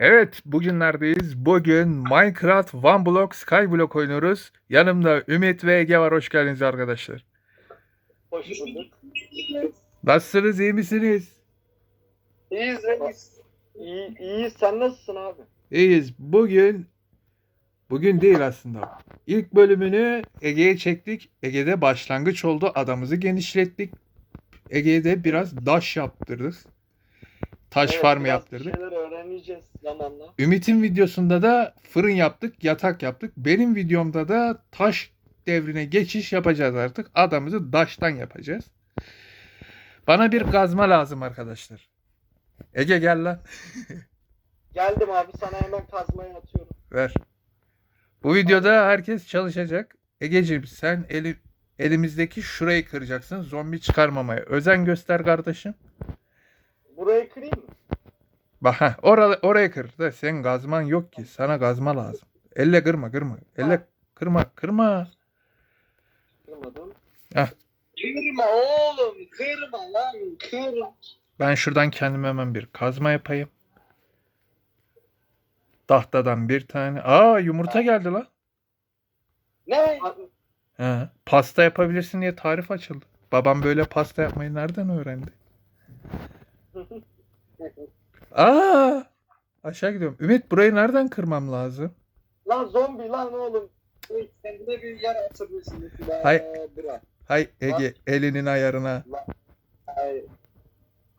Evet, bugünlerdeyiz. Bugün Minecraft One Block Skyblock oynuyoruz. Yanımda Ümit ve Ege var. Hoş geldiniz arkadaşlar. Hoş bulduk. Nasılsınız, iyi misiniz? İyiyiz reis. İyi, iyiyiz. Sen nasılsın abi? İyiyiz. Bugün, bugün değil aslında. İlk bölümünü Ege'ye çektik. Ege'de başlangıç oldu. Adamızı genişlettik. Ege'de biraz daş yaptırdık. Taş Evet, farmı yaptırdık. Bir şeyler öğreneceğiz zamanla. Ümit'in videosunda da fırın yaptık, yatak yaptık. Benim videomda da taş devrine geçiş yapacağız artık. Adamızı taştan yapacağız. Bana bir gazma lazım arkadaşlar. Ege gel lan. Geldim abi sana hemen kazmaya atıyorum. Ver. Bu videoda herkes çalışacak. Egeciğim sen eli, elimizdeki şurayı kıracaksın. Zombi çıkarmamaya. Özen göster kardeşim. Burayı kırayım mı? Bak ha oraya, oraya kır. Da sen gazman yok ki. Sana gazma lazım. Elle kırma kırma. Elle kırma kırma. Kırmadım. Heh. Kırma oğlum. Kırma lan. Kırma. Ben şuradan kendime hemen bir kazma yapayım. Tahtadan bir tane. Aa yumurta geldi lan. Ne? He, pasta yapabilirsin diye tarif açıldı. Babam böyle pasta yapmayı nereden öğrendi? Aa! Aşağı gidiyorum. Ümit burayı nereden kırmam lazım? lan zombi lan oğlum. Kendine bir yer açabilirsin. Hay- Bırak. Hay Ege elinin ayarına. Hayır.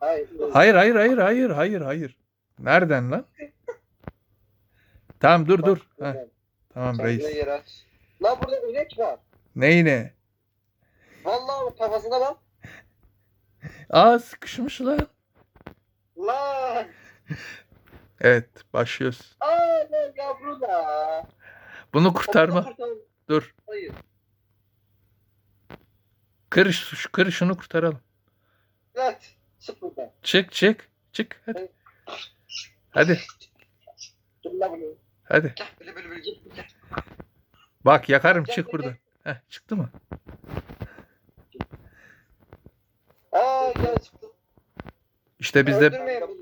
Hayır. Hayır hayır hayır hayır hayır hayır. Nereden lan? Tamam dur dur. Heh, tamam reis. Lan burada inek var. Neyine? Vallahi kafasına bak. Aa sıkışmış lan. Lan. Evet başlıyoruz. Aa yavru da. Bunu kurtarma. Dur. Hayır. Kır, şu- kır şunu kurtaralım. Evet. Çık buradan. Çık çık. Çık hadi. Hadi hadi. Bak yakarım çık buradan. Heh, çıktı mı? Aa gel çıktı. İşte bizde Öldürmeyin bunu.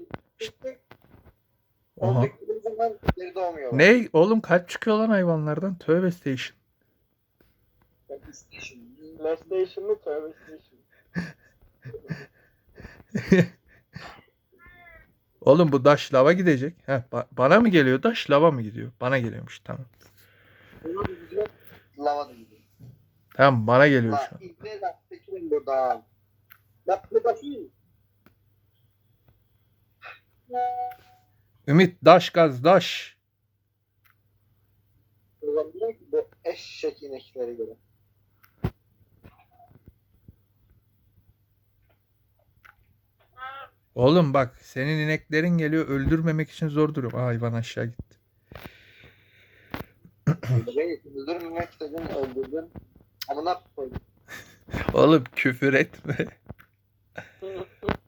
Oha. Öldürdüğüm zaman geri doğmuyor. Ne oğlum kalp çıkıyor lan hayvanlardan. Tövbe station. PlayStation mı? Tövbe station. Oğlum bu daş lava gidecek. Heh, ba- bana mı geliyor daş lava mı gidiyor? Bana geliyormuş tamam. Lava da gidiyor. Tamam bana geliyor şu an. ibne lan bakayım. Ümit daş gaz daş. Ki bu eşek inekleri göre. Oğlum bak senin ineklerin geliyor öldürmemek için zor. Aa, hayvan aşağı gitti. Öldürmeyi öldürmemek istedin öldürdün. Amına koydum. Oğlum küfür etme.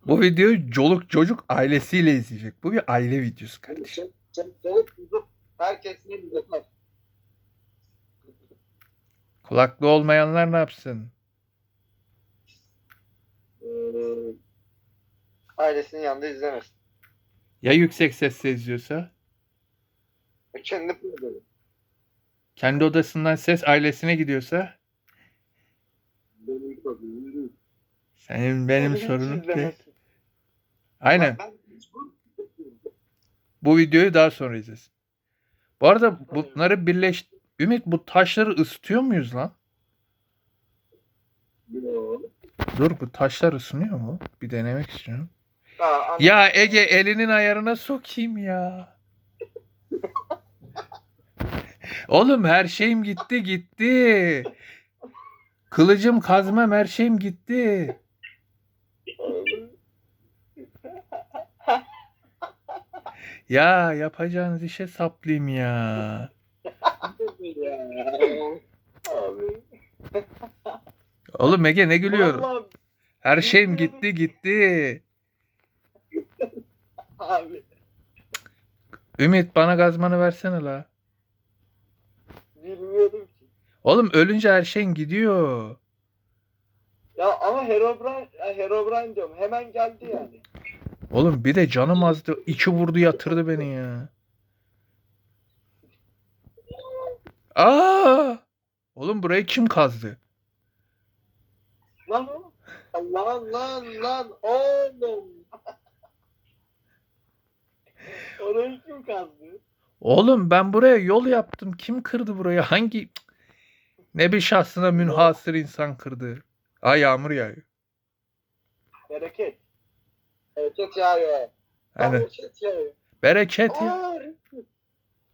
Bu videoyu çoluk çocuk ailesiyle izleyecek. Bu bir aile videosu kardeşim. Kulaklı olmayanlar ne yapsın? Ee, ailesinin yanında izlemesin. Ya yüksek sesle izliyorsa? Kendi problemi. Kendi odasından ses ailesine gidiyorsa? Benim problemim. Senin benim sorunum değil. izlemesin. Aynen. Bu videoyu daha sonra izlesin. Bu arada bunları birleş... Ümit bu taşları ısıtıyor muyuz lan? Yo. Dur bu taşlar ısınıyor mu? Bir denemek istiyorum. Aa. Ya Ege elinin ayarına sokayım ya. Oğlum her şeyim gitti gitti. Kılıcım kazmam her şeyim gitti. Ya yapacağınız işe saplayayım ya. Abi. Oğlum Ege ne gülüyorum? Vallahi Her şeyim gitti gitti. abi. Ümit bana gazmanı versene la. Bilmiyordum ki. Oğlum ölünce her şeyin gidiyor. Ya ama Herobrine, Herobrine diyorum. Hemen geldi yani. Oğlum bir de canım azdı. İki vurdu yatırdı beni ya. Aa! Oğlum burayı kim kazdı? Lan lan lan lan oğlum. Orayı kim kazdı? Oğlum ben buraya yol yaptım. Kim kırdı burayı? Hangi ne bir şahsına münhasır insan kırdı? Ay yağmur yağıyor. Bereket. Bereket yağıyor. Aynen. Bereket yağıyor. Bereket ya.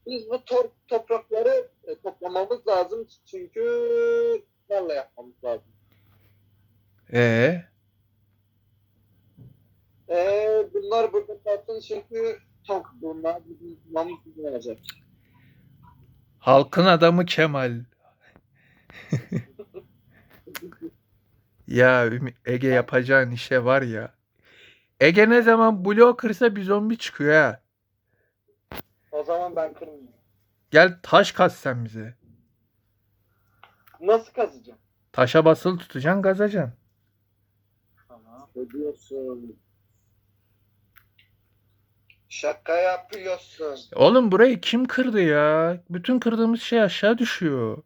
Biz bu tor- toprakları e, toplamamız lazım çünkü tarla yapmamız lazım. Ee, Ee, bunlar burada kalsın çünkü tok bunlar bizim bizim olacak. halkın adamı Kemal. Ya Ege yapacağın işe var ya. Ege ne zaman bloğu kırsa bir zombi çıkıyor ha. O zaman ben kırmayayım. Gel taş kaz sen bize. Nasıl kazacağım? Taşa basılı tutacaksın kazacaksın. Tamam. Ne diyorsun? Şaka yapıyorsun. Oğlum burayı kim kırdı ya? Bütün kırdığımız şey aşağı düşüyor.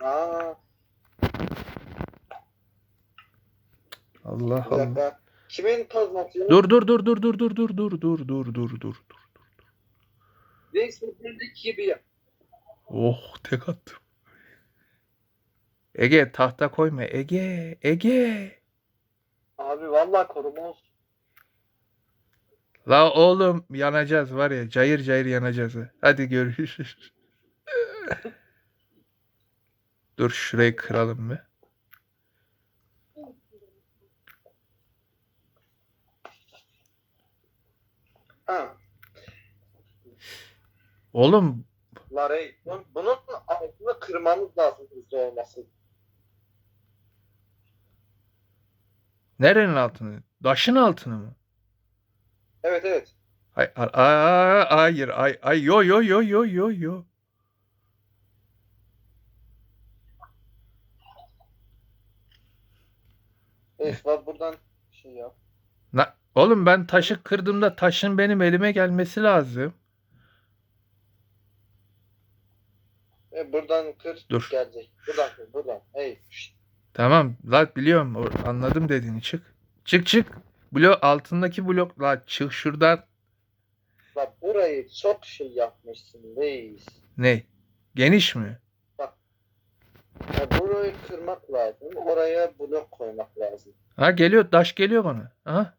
Aa, Allah bir Allah. dakika. Kimin kazması? Dur dur dur dur dur dur dur dur dur dur dur dur. Reis seferdeki gibi. Oh tek attım. Ege tahta koyma. Ege Ege. Abi vallahi koruma olsun. La oğlum yanacağız var ya cayır cayır yanacağız. ha. Hadi görüşürüz. Dur şurayı kıralım mı? Ha. Oğlum La reis. bun- Bunun altını kırmamız lazım hızlı olması. nerenin altını? Taşın altını mı? Evet evet. Hay, a- a- hayır ay ay yo yo yo yo yo yo. Reis var buradan şey yap. Na, oğlum ben taşı kırdığımda taşın benim elime gelmesi lazım. E, buradan kır Dur. gelecek. Buradan kır buradan. Hey. şşt. Tamam la biliyorum o- anladım dediğini çık. Çık çık. Blok altındaki blok la çık şuradan. La burayı çok şey yapmışsın reis. Ne? Geniş mi? Ya burayı kırmak lazım. Oraya blok koymak lazım. Ha geliyor taş geliyor bana. Aha.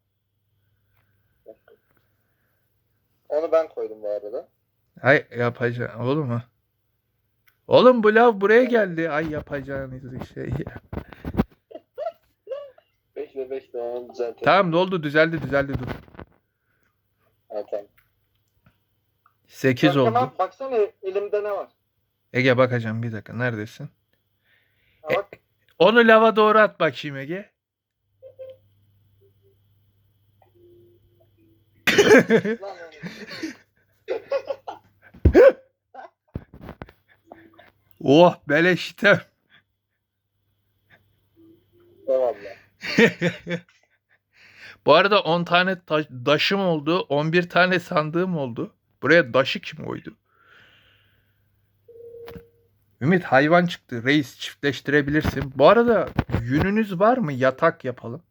Onu ben koydum bu arada. Ay yapacağım oğlum ha. Oğlum bu lav buraya geldi. Ay yapacağınız şey ya. Bekle bekle onu düzeltelim. Tamam ne oldu düzeldi düzeldi dur. Ha, tamam. 8 Bak, oldu. Tamam baksana elimde ne var. Ege bakacağım bir dakika neredesin? Ha, bak. Onu lava doğru at bakayım Ege. Lan. oh beleş item. Eyvallah. Bu arada 10 tane taş, daşım oldu. 11 tane sandığım oldu. Buraya daşı kim koydu? Ümit hayvan çıktı. Reis çiftleştirebilirsin. Bu arada yününüz var mı? Yatak yapalım.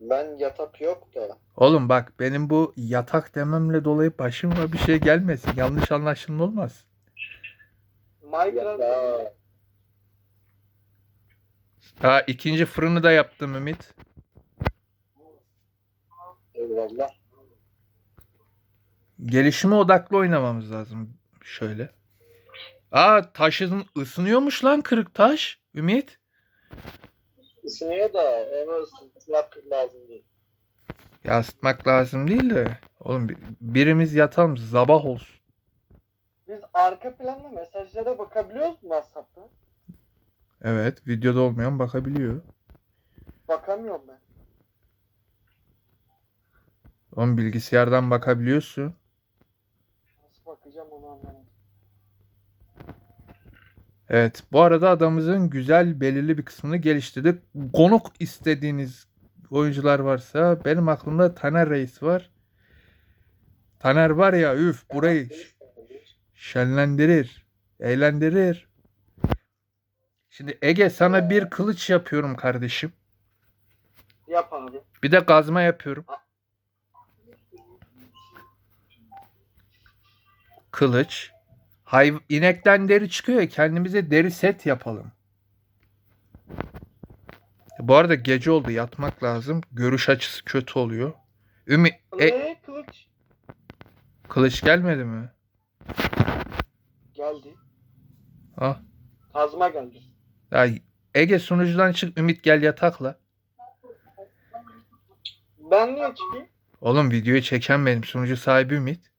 Ben yatak yok da. Oğlum bak benim bu yatak dememle dolayı başıma bir şey gelmesin. Yanlış anlaşılma olmaz. Minecraft. Ya. Ha ikinci fırını da yaptım Ümit. Eyvallah. Gelişime odaklı oynamamız lazım. Şöyle. Aa taşın ısınıyormuş lan kırık taş. Ümit. Isınıyor da onu ısıtmak lazım değil. Ya ısıtmak lazım değil de. Oğlum bir- birimiz yatalım sabah olsun. Biz arka planda mesajlara bakabiliyoruz mu WhatsApp'ta? Evet videoda olmayan bakabiliyor. Bakamıyorum ben. Oğlum bilgisayardan bakabiliyorsun. Nasıl bakacağım onu anlamadım. Evet bu arada adamımızın güzel belirli bir kısmını geliştirdik. Konuk istediğiniz oyuncular varsa benim aklımda Taner Reis var. Taner var ya üf burayı şenlendirir. Eğlendirir. Şimdi Ege sana bir kılıç yapıyorum kardeşim. Yap abi. Bir de gazma yapıyorum. Kılıç. Hayv inekten deri çıkıyor ya kendimize deri set yapalım. Bu arada gece oldu yatmak lazım. Görüş açısı kötü oluyor. Ümit e, kılıç? kılıç gelmedi mi? Geldi. Ah. Kazma geldi. Ya Ege sunucudan çık Ümit gel yatakla. Ben niye çıkayım? Oğlum videoyu çeken benim sunucu sahibi Ümit.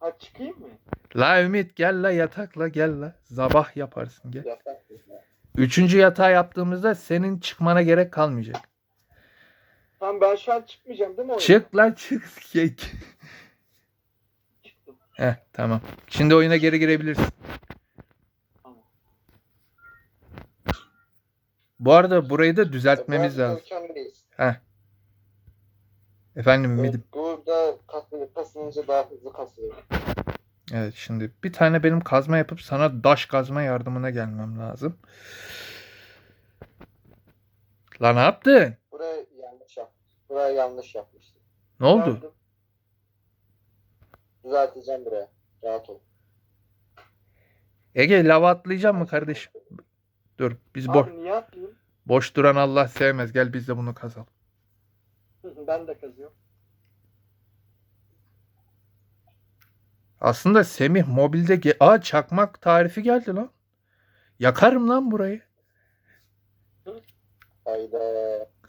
Ha çıkayım mı? La Ümit gel la yatakla gel la. Zabah yaparsın gel. Üçüncü yatağı yaptığımızda senin çıkmana gerek kalmayacak. Tamam ben şu an çıkmayacağım değil mi oyuna? Çık lan çık. Kek. Heh tamam. Şimdi oyuna geri girebilirsin. Tamam. Bu arada burayı da düzeltmemiz lazım. Heh. Efendim Ümit'im. Burada kasılınca daha hızlı kasılıyor. Evet şimdi bir tane benim kazma yapıp sana daş kazma yardımına gelmem lazım. Lan ne yaptın? Buraya yanlış yap. Buraya yanlış yapmıştım. Ne oldu? Düzelteceğim buraya. Rahat ol. Ege lava atlayacak mı kardeşim? Dur biz boş, Abi niye atlayayım? boş duran Allah sevmez. Gel biz de bunu kazalım. ben de kazıyorum. Aslında Semih mobilde ge- Aa çakmak tarifi geldi lan. Yakarım lan burayı. Hayda.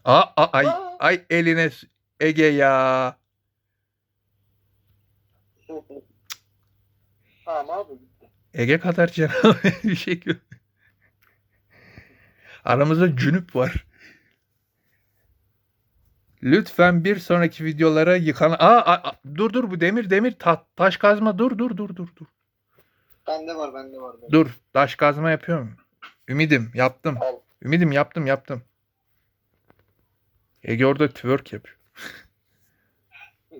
Aa, aa, ay Aa. ay eline s- Ege ya. tamam abi bitti. Ege kadar canavar bir şey gör. Aramızda cünüp var. Lütfen bir sonraki videolara yıkan... Aa, aa, aa, dur dur bu demir demir ta- taş kazma dur dur dur dur dur. Bende var bende var. Bende. Dur taş kazma yapıyorum. Ümidim yaptım. Al. Ümidim yaptım yaptım. Ege orada twerk yapıyor.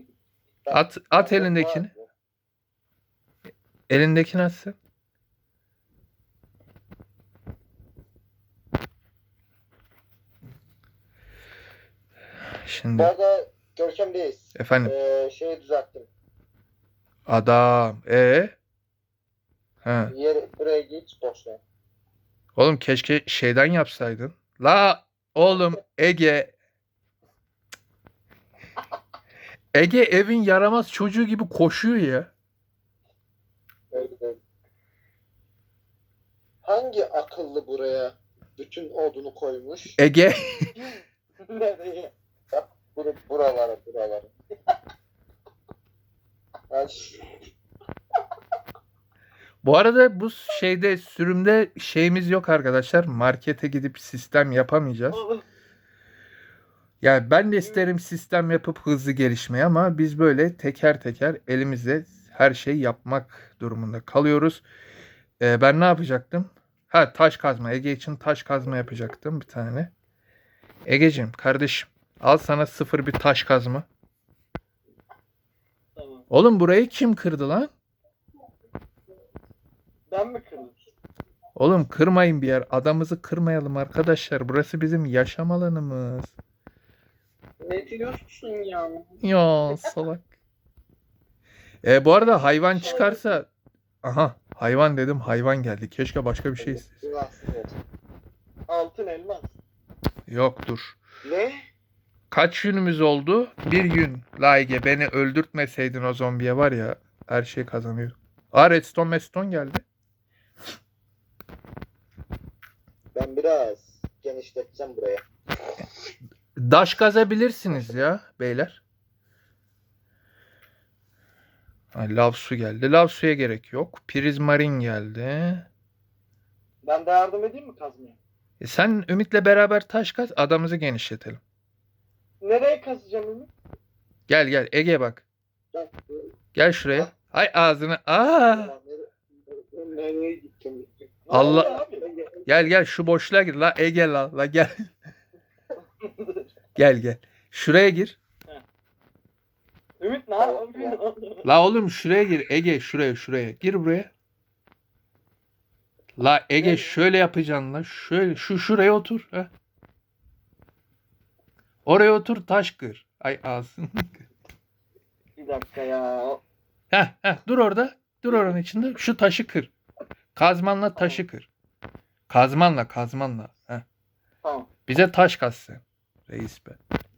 At at elindekini. Elindekini atsın. Bu Şimdi arada Görkem'deyiz. efendim Ee, şeyi düzelttim. adam e ha Yeri, buraya geç boşla. oğlum keşke şeyden yapsaydın. La oğlum Ege Ege evin yaramaz çocuğu gibi koşuyor ya. Hangi akıllı buraya bütün odunu koymuş? Ege Nereye? Bak bur buralara buralara. Bu arada bu şeyde sürümde şeyimiz yok arkadaşlar. Markete gidip sistem yapamayacağız. Yani ben de isterim sistem yapıp hızlı gelişmeyi ama biz böyle teker teker elimizde her şeyi yapmak durumunda kalıyoruz. Ee, ben ne yapacaktım? Ha taş kazma. Ege için taş kazma yapacaktım bir tane. Egeciğim kardeşim al sana sıfır bir taş kazma. tamam. Oğlum burayı kim kırdı lan? Ben mi kırdım? Oğlum kırmayın bir yer. Adamızı kırmayalım arkadaşlar. Burası bizim yaşam alanımız. Ne diyorsun ya? Ya salak. E, bu arada hayvan çıkarsa... Aha hayvan dedim hayvan geldi. Keşke başka bir şey isteseydim. Altın elmas. Yok dur. Ne? Kaç günümüz oldu? Bir gün. Laige beni öldürtmeseydin o zombiye var ya her şey kazanıyor. Aa redstone meston geldi. Ben biraz genişleteceğim buraya. Daş kazabilirsiniz ya beyler. Ha, lav su geldi. Lav suya gerek yok. Prizmarin geldi. Ben de yardım edeyim mi kazmaya? E sen Ümit'le beraber taş kaz adamızı genişletelim. Nereye kazacağım Ümit? Gel gel Ege bak. Bak, Gel şuraya. Ay ağzını. Aa! Nereye gittim? Allah- Gel gel şu boşluğa gir. La Ege la. La gel. gel gel. Şuraya gir. Ümit ne yapıyorsun? La oğlum şuraya gir. Ege şuraya şuraya. Gir buraya. La Ege şöyle yapacaksın la. Şöyle şu şuraya otur. Heh. Oraya otur taş kır. Ay ağzın. bir dakika ya. heh, heh, dur orada. Dur oranın içinde. Şu taşı kır. Kazmanla taşı kır. Kazmanla kazmanla. Heh. Tamam. Bize taş kaz sen. Reis be.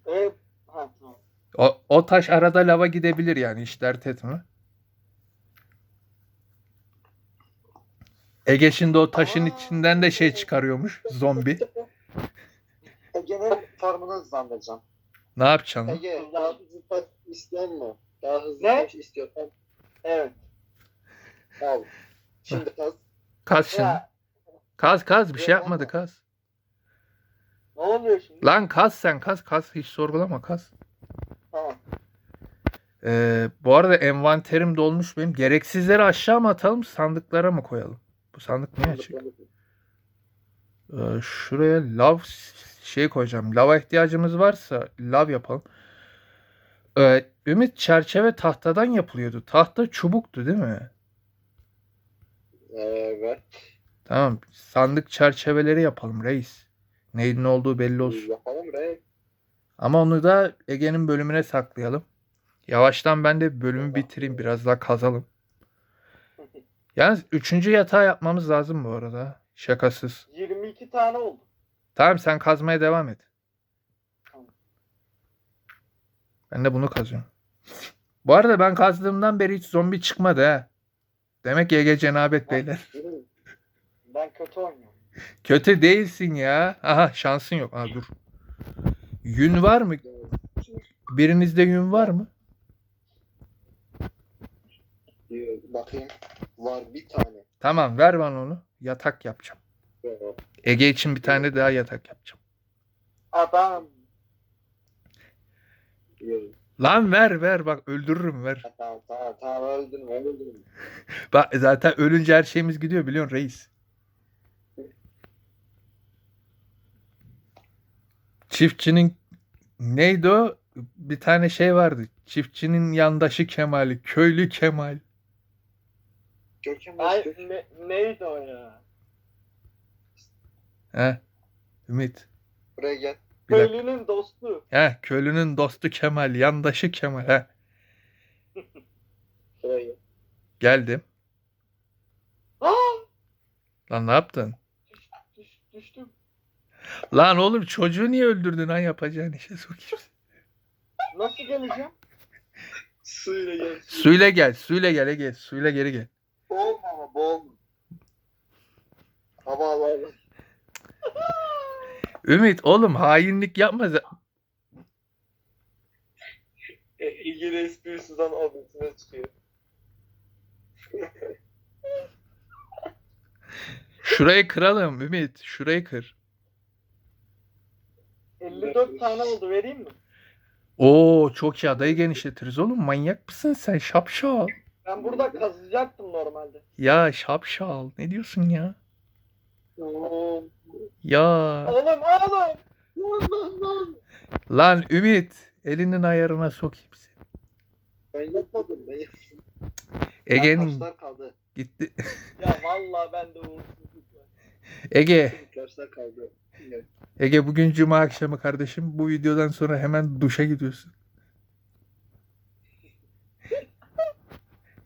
E, ha, tamam. O, o taş arada lava gidebilir yani hiç dert etme. Ege şimdi o taşın Aa. içinden de şey çıkarıyormuş. Zombi. Ege'nin farmını hızlandıracağım. Ne yapacaksın? lan? Ege daha hızlı taş istiyor mu? Daha hızlı Ne? taş istiyorsan Evet. al. Şimdi kaz. Kaz şimdi. Ya, Kaz kaz bir şey yapmadı kaz. ne oluyor şimdi? Lan kaz sen kaz kaz hiç sorgulama kaz. Tamam. Ee, bu arada envanterim dolmuş benim. Gereksizleri aşağı mı atalım sandıklara mı koyalım? Bu sandık niye açık? Ee, şuraya lav şey koyacağım. Lava ihtiyacımız varsa lav yapalım. Ee, Ümit çerçeve tahtadan yapılıyordu. Tahta çubuktu değil mi? Evet. Tamam. Sandık çerçeveleri yapalım reis. Neyin ne olduğu belli olsun. Yapalım re. Ama onu da Ege'nin bölümüne saklayalım. Yavaştan ben de bölümü bitireyim. Biraz daha kazalım. Yalnız üçüncü yatağı yapmamız lazım bu arada. Şakasız. 22 tane oldu. Tamam sen kazmaya devam et. Tamam. Ben de bunu kazıyorum. Bu arada ben kazdığımdan beri hiç zombi çıkmadı ha. Demek Ege cenabet beyler. Ben kötü oynuyorum. Kötü değilsin ya. Aha şansın yok. Aa dur. Yün var mı? Birinizde yün var mı? Bakayım. Var bir tane. Tamam ver bana onu. Yatak yapacağım. Ege için bir tane daha yatak yapacağım. Adam. Lan ver ver bak öldürürüm ver. Tamam tamam tamam öldürme öldürme. Bak zaten ölünce her şeyimiz gidiyor biliyorsun reis. Çiftçinin neydi o? Bir tane şey vardı. Çiftçinin yandaşı Kemal, köylü Kemal. Görkem Ay ne, neydi o ya? He? Ümit. Buraya gel. Bir dakika. Köylünün dostu. He, köylünün dostu Kemal, yandaşı Kemal. He. Buraya gel. Geldim. Aa! Lan ne yaptın? Düş, düş, düştüm. Lan oğlum çocuğu niye öldürdün ha yapacağın işe sokayım. Nasıl geleceğim? Suyla gel. Suyla gel, suyla gel Ege, suyla geri gel. Boğulma ama boğulma. Hava hava. Ümit oğlum hainlik yapma. E, ilgili esprisinden abisine çıkıyor. Şurayı kıralım Ümit, şurayı kır. 54 tane oldu vereyim mi? Oo çok iyi adayı genişletiriz oğlum. Manyak mısın sen şapşal? Ben burada kazıyacaktım normalde. Ya şapşal. Ne diyorsun ya? Oğlum. Ya Oğlum oğlum. lan Ümit elinin ayarına sokayım seni. Ben yapmadım. Ben yapmadım. Ege'nin Taşlar kaldı. gitti. Ya vallahi bende uğursuzluk var. Ege, Taşlar kaldı. Evet. Ege bugün cuma akşamı kardeşim. Bu videodan sonra hemen duşa gidiyorsun.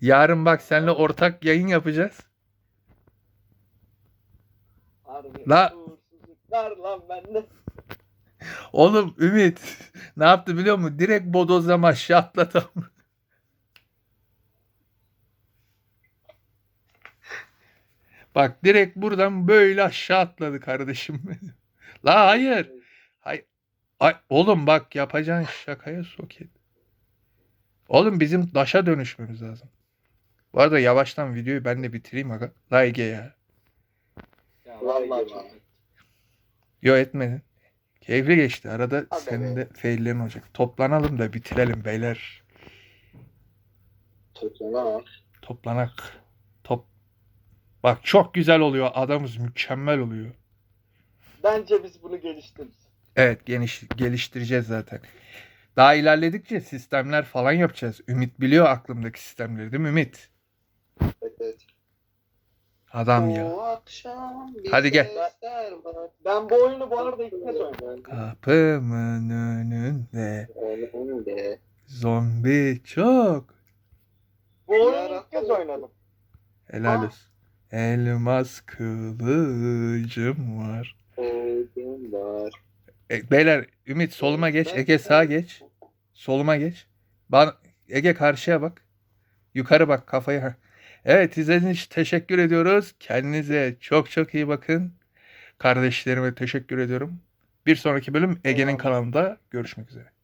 Yarın bak seninle ortak yayın yapacağız. Harbi La- uğursuzluklar lan bende. Oğlum Ümit ne yaptı biliyor musun? Direkt bodozlama aşağı atladı. Bak direkt buradan böyle aşağı atladı kardeşim. La hayır. Ay, oğlum bak yapacağın şakaya soket. Oğlum bizim daşa dönüşmemiz lazım. Bu arada yavaştan videoyu ben de bitireyim aga. La Ege ya. Ya Vay vallahi. Yo etmedin. Keyifli geçti. Arada Aga senin de faillerin olacak. Toplanalım da bitirelim beyler. Toplana. Toplanak. Top. Bak çok güzel oluyor. Adamız mükemmel oluyor. Bence biz bunu geliştiririz. Evet geniş, geliştireceğiz zaten. Daha ilerledikçe sistemler falan yapacağız. Ümit biliyor aklımdaki sistemleri değil mi Ümit? Adam ya. Hadi gel. Ben bu oyunu bu arada ilk kez oynuyorum. Kapımın önünde Önünde. zombi çok. Bu oyunu ilk kez oynadım. Helal Aa. olsun. Elmas kılıcım var. Var. E, beyler Ümit soluma geç. Ege sağa geç. Soluma geç. Bana, Ege karşıya bak. Yukarı bak kafayı. Evet izlediğiniz için teşekkür ediyoruz. Kendinize çok çok iyi bakın. Kardeşlerime teşekkür ediyorum. Bir sonraki bölüm Ege'nin kanalında görüşmek üzere.